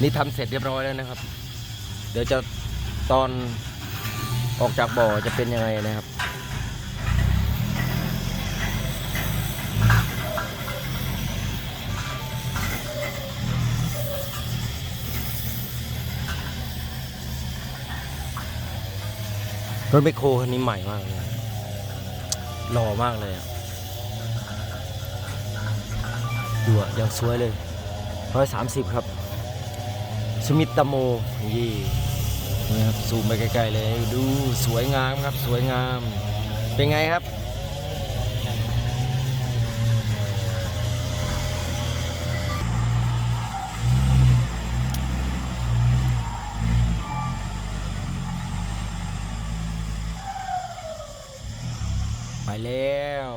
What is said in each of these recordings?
นี่ทำเสร็จเรียบร้อยแล้วนะครับ เดี๋ยวจะตอนออกจากบ่อจะเป็นยังไงนะครับ รถไมโครคันนี้ใหม่มากเลยหล่อมากเลยอะดูอะยังสวยเลย ร้อยสามสิบครับ สมิตตโมยี่นี่ครับซูมไปไกลๆเลยดูสวยงามครับสวยงาม เป็นไงครับ ไปแล้ว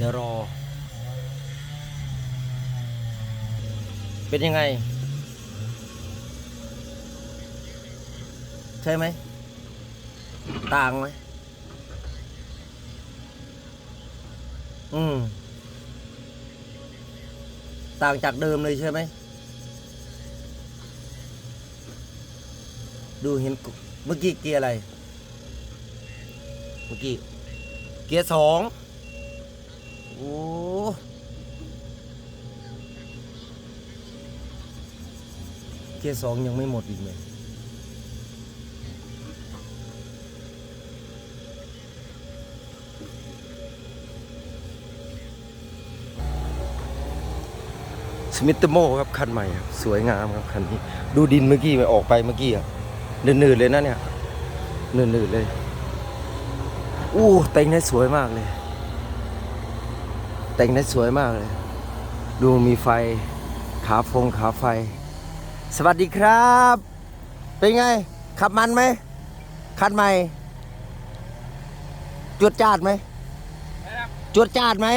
เดี๋ยวรอ เป็นยังไง ใช่ไหม ต่างไหม อืม ต่างจากเดิมเลยใช่ไหม ดูเห็นเมื่อกี้เกียร์อะไร เมื่อกี้ เกียร์สอง โอ้เกียร์สองยังไม่หมดอีกเลยสมิธโมครับคันใหม่ครับสวยงามครับคันนี้ ดูดินเมื่อกี้มันออกไปเมื่อกี้อะหนืดๆเลยนะเนี่ยหนืดๆเลย อู้แต่งได้สวยมากเลย แต่งได้สวยมากเลย ดูมีไฟขาฟงขาไฟ สวัสดีครับ เป็นไง ขับมันไหมคันใหม่ จวดจาดไหมจวดจาดไหม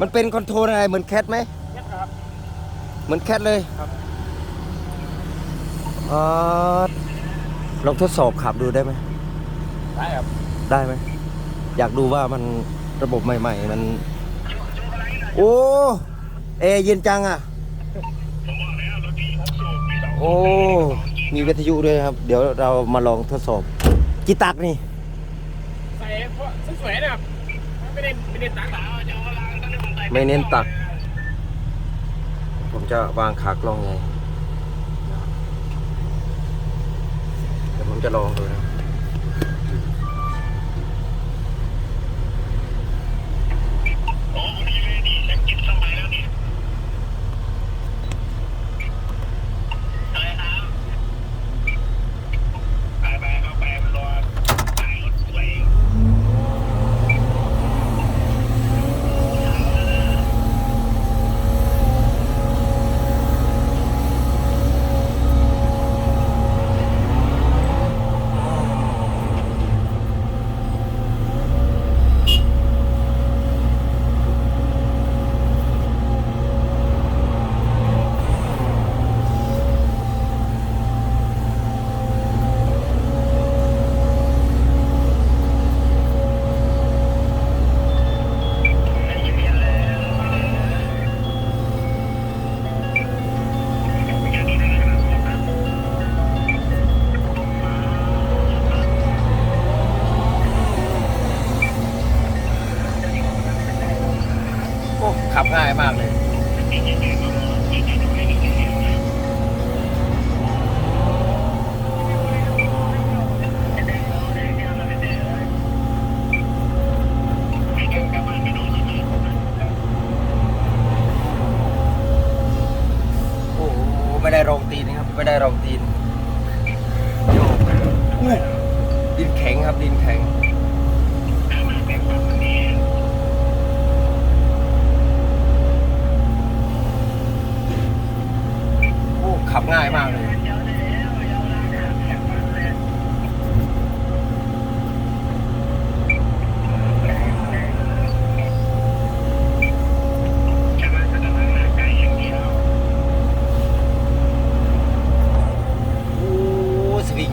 มันเป็นคอนโทรลอะไรเหมือนแคทไหมเหมือนแคทเลยครับเออลองทดสอบขับดูได้ไหมได้ครับ ได้ไหม อยากดูว่ามันระบบใหม่ ๆ มัน โอ้เอร์เย็นจังอะ โอ้ มีวิทยุด้วยครับ เดี๋ยวเรามาลองทดสอบกี่ตักนี่ใส่เพราะสวยๆนะครับไม่ได้ไม่ได้ตังค์ไม่เน้นตัก ผมจะวางขากล้องไงเดี๋ยวผมจะลองดูนะ ขับง่ายมากเลยโอ้ไม่ได้รองตีนครับไม่ได้รองตีนโยกดินแข็งครับดินแข็ง โอ้ขับ ง่ายมากเลย โอ้สวิง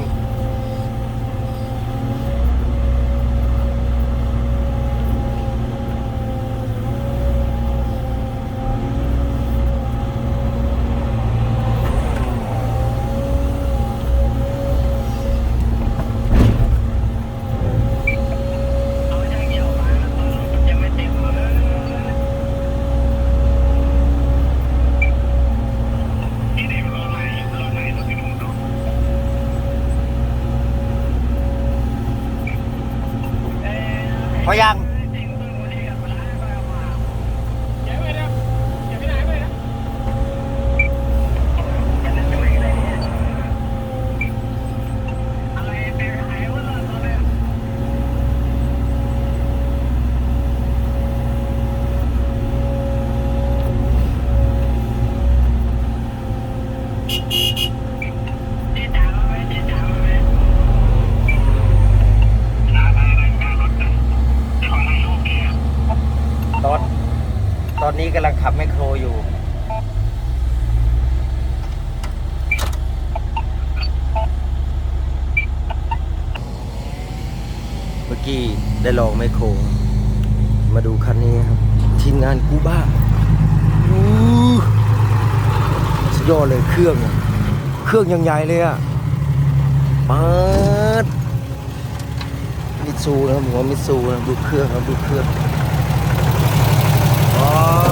พอยัง เดี๋ยวไปนะเดี๋ยวไปไหนไปนะ ตอนตอนนี้กำลังขับแมค โครอยู่ เมื่อกี้ได้ลองแมโคร มาดูคันนี้ครับ ทีมงานกูบ้าสุดยอดเลยเครื่อง เครื่องยังใหญ่เลยอะปัดมิซูนะครับหัวมิซูนะดูเครื่องครับดูเครื่องอ๋อ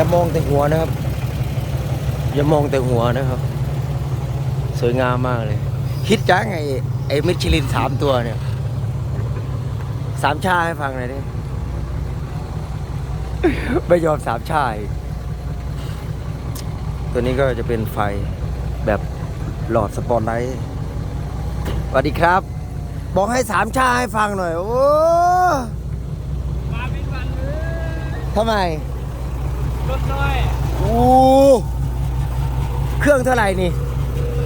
อย่ามองแต่หัวนะครับ อย่ามองแต่หัวนะครับ สวยงามมากเลย คิดจังไอ้ไอ้มิชลินสามตัวเนี่ยสามชาให้ฟังหน่อยดิไม่ยอมสามชาอีกตัวนี้ก็จะเป็นไฟแบบหลอดสปอตไลท์สวัสดีครับ บอกให้สามชาให้ฟังหน่อย โอ้มาเป็นวันเลยทำไม รถน้อยโอ้เครื่องเท่าไหร่นี่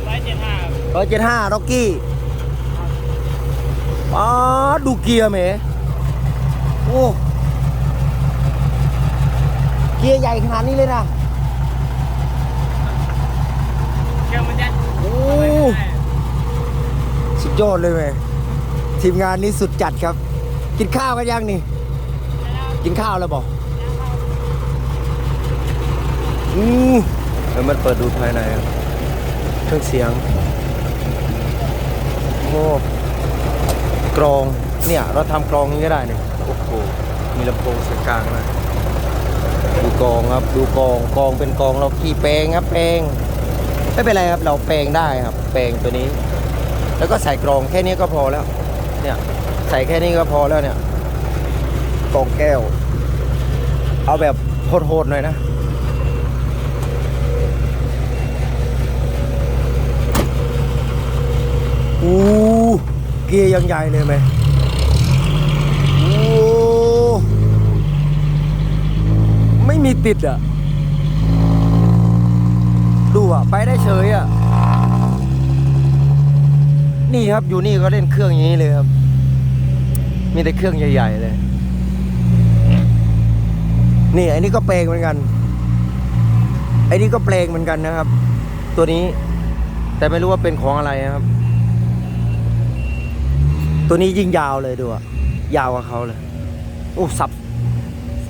ร้อยเจ็ดห้าร้อยเจ็ดห้าร็อกกี้อ๋อดูเกียร์เหมโอ้เกียร์ใหญ่ขนาดนี้เลยนะเครื่องมันจะโอ้สุดยอดเลยเว้ยทีมงานนี้สุดจัดครับ กินข้าวกันยังนี่ กินข้าวแล้วบอก อือแล้วมันเปิดดูภายในครับเครื่องเสียงโอ้กรอง เนี่ย เราทำกรองนี้ก็ได้เนี่ยโอ้โหมีลำโพงเสียงกลางนะดูกรองครับ ดูกรองกรองเป็นกรองเราขี่แปลงครับแปลงไม่เป็นไรครับ เราแปลงได้ครับ แปลงตัวนี้ แล้วก็ใส่กรองแค่นี้ก็พอแล้ว เนี่ยใส่แค่นี้ก็พอแล้วเนี่ยกรองแก้ว เอาแบบโหดๆหน่อยนะ อู้เกียร์ยังใหญ่เลยไหมโอ้ไม่มีติดอะ ดูอะ ไปได้เฉยอะ นี่ครับอยู่นี่ก็เล่นเครื่องอย่างนี้เลยครับ มีแต่เครื่องใหญ่ ๆ เลย นี่ไอ้น,นี่ก็เปลงเหมือนกันไอ้นี่ก็เปลงเหมือนกันนะครับ ตัวนี้แต่ไม่รู้ว่าเป็นของอะไรนะครับ ตัวนี้ยิ่งยาวเลยดูอะยาวกว่าเขาเลยโอ้สับ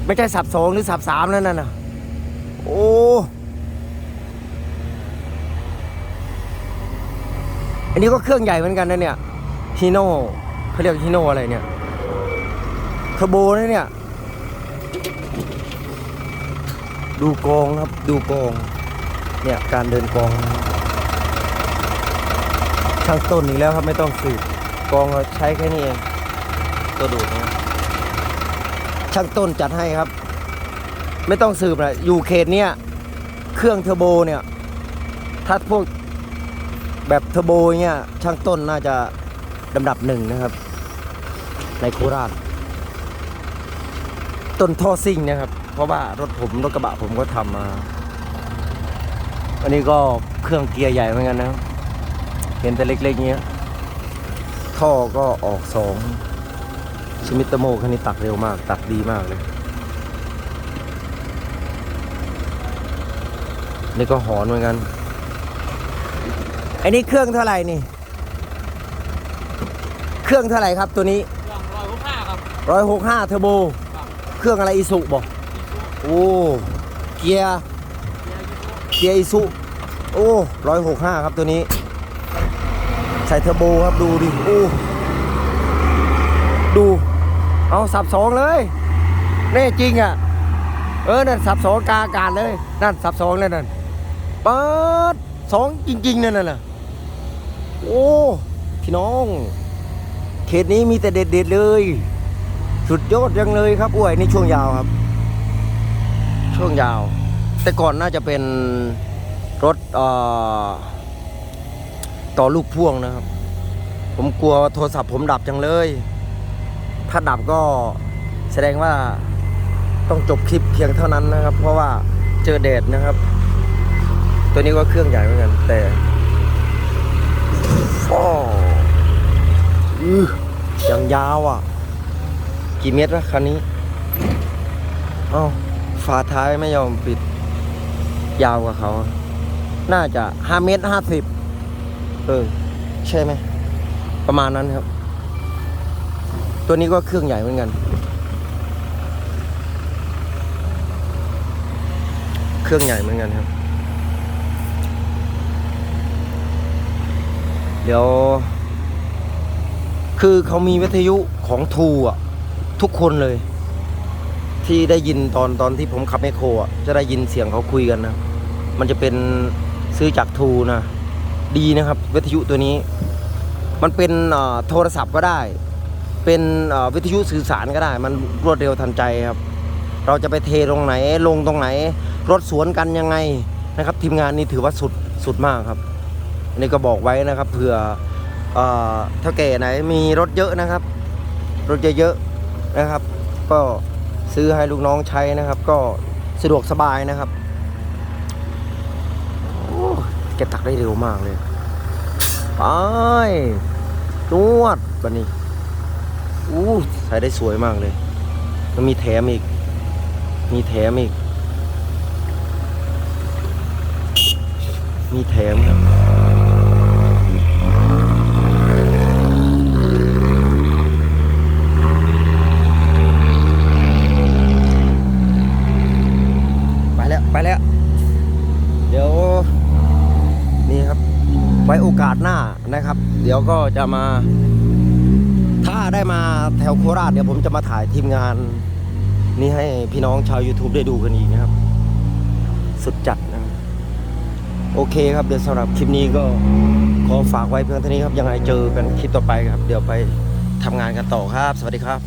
ไม่ใช่สับสองหรือสับสามแล้วนั่นน่ะโอ้อันนี้ก็เครื่องใหญ่เหมือนกันนะเนี่ยฮีโน่เขาเรียกฮีโน่อะไรเนี่ยเทอร์โบนะเนี่ย ดูกองครับดูกอง เนี่ยการเดินกองช่างต้นอีกแล้วครับไม่ต้องสืบ กองเราใช้แค่นี้เอง ตัวดูดนะช่างต้นจัดให้ครับ ไม่ต้องสืบนะอยู่เขตเนี้ยเครื่องเทอร์โบเนี่ย ถ้าพวกแบบเทอร์โบเนี่ยช่างต้นน่าจะลำดับหนึ่งนะครับ ในโคราช ต้นท่อซิ่งนะครับ เพราะว่ารถผมรถกระบะผมก็ทำมา อันนี้ก็เครื่องเกียร์ใหญ่เหมือนกันนะครับเห็นแต่เล็กๆเงี้ย ท่อก็ออกสองชมิตโมคันนี้ตักเร็วมาก ตักดีมากเลย นี่ก็หอนเหมือนกันอันนี้เครื่องเท่าไหร่นี่ เครื่องเท่าไหร่ครับตัวนี้เครื่องร้อยหกห้าครับร้อยหกห้าเทอร์โบครับเครื่องอะไรอีสุบอกโอ้เกียร์เกียร์อีสุโอ้ร้อยหกห้าครับตัวนี้ ใส่เทอร์โบครับดูดิโอ้ดู เอาสับสองเลยแน่จริงอะ เออ นั่นสับสองกาอากาศเลย นั่นสับสองเลยนั่นเปิดสองจริง ๆ นั่นน่ะโอ้พี่น้องเคตนี้มีแต่เด็ด ๆ เลย สุดยอดยังเลยครับอ้วยนี่ช่วงยาวครับ ช่วงยาว แต่ก่อนน่าจะเป็นรถเอ่อ ต่อลูกพ่วงนะครับ ผมกลัวโทรศัพท์ผมดับจังเลย ถ้าดับก็แสดงว่าต้องจบคลิปเพียงเท่านั้นนะครับ เพราะว่าเจอแดดนะครับ ตัวนี้ก็เครื่องใหญ่เหมือนกัน แต่ฟออื้อยังยาวอะ กี่เมตรวะคันนี้เอ้าฝาท้ายไม่ยอมปิด ยาวกว่าเขา น่าจะห้าเมตรห้าสิบ เออ ใช่ไหม ประมาณนั้นครับ ตัวนี้ก็เครื่องใหญ่เหมือนกัน เครื่องใหญ่เหมือนกันครับ เดี๋ยว คือเขามีวิทยุของทูอะ ทุกคนเลย ที่ได้ยินตอนตอนที่ผมขับแมคโครอะ จะได้ยินเสียงเขาคุยกันนะ มันจะเป็นซื้อจากทูนะ ดีนะครับ วิทยุตัวนี้ มันเป็นโทรศัพท์ก็ได้ เป็นวิทยุสื่อสารก็ได้ มันรวดเร็วทันใจครับ เราจะไปเทตรงไหนลงตรงไหน รถสวนกันยังไงนะครับ ทีมงานนี่ถือว่าสุดสุดมากครับอันนี้ก็บอกไว้นะครับเผื่อเอ่อเท่าแก่ไหนมีรถเยอะนะครับ รถเยอะๆนะครับ ก็ซื้อให้ลูกน้องใช้นะครับ ก็สะดวกสบายนะครับ แกตักได้เร็วมากเลย ไปนวดบันนี้อู้ใส่ได้สวยมากเลย มันมีแถมอีก มีแถมอีก มีแถมครับไปแล้ว ไปแล้ว เดี๋ยว นี่ครับ ไว้โอกาสหน้านะครับ เดี๋ยวก็จะมา ถ้าได้มาแถวโคราชเดี๋ยวผมจะมาถ่ายทีมงาน นี่ให้พี่น้องชาว YouTube ได้ดูกันอีกนะครับ สุดจัดนะโอเคครับเดี๋ยวสำหรับคลิปนี้ก็ขอฝากไว้เพียงเท่านี้ครับยังไงเจอกันคลิปต่อไปครับ เดี๋ยวไปทำงานกันต่อครับ สวัสดีครับ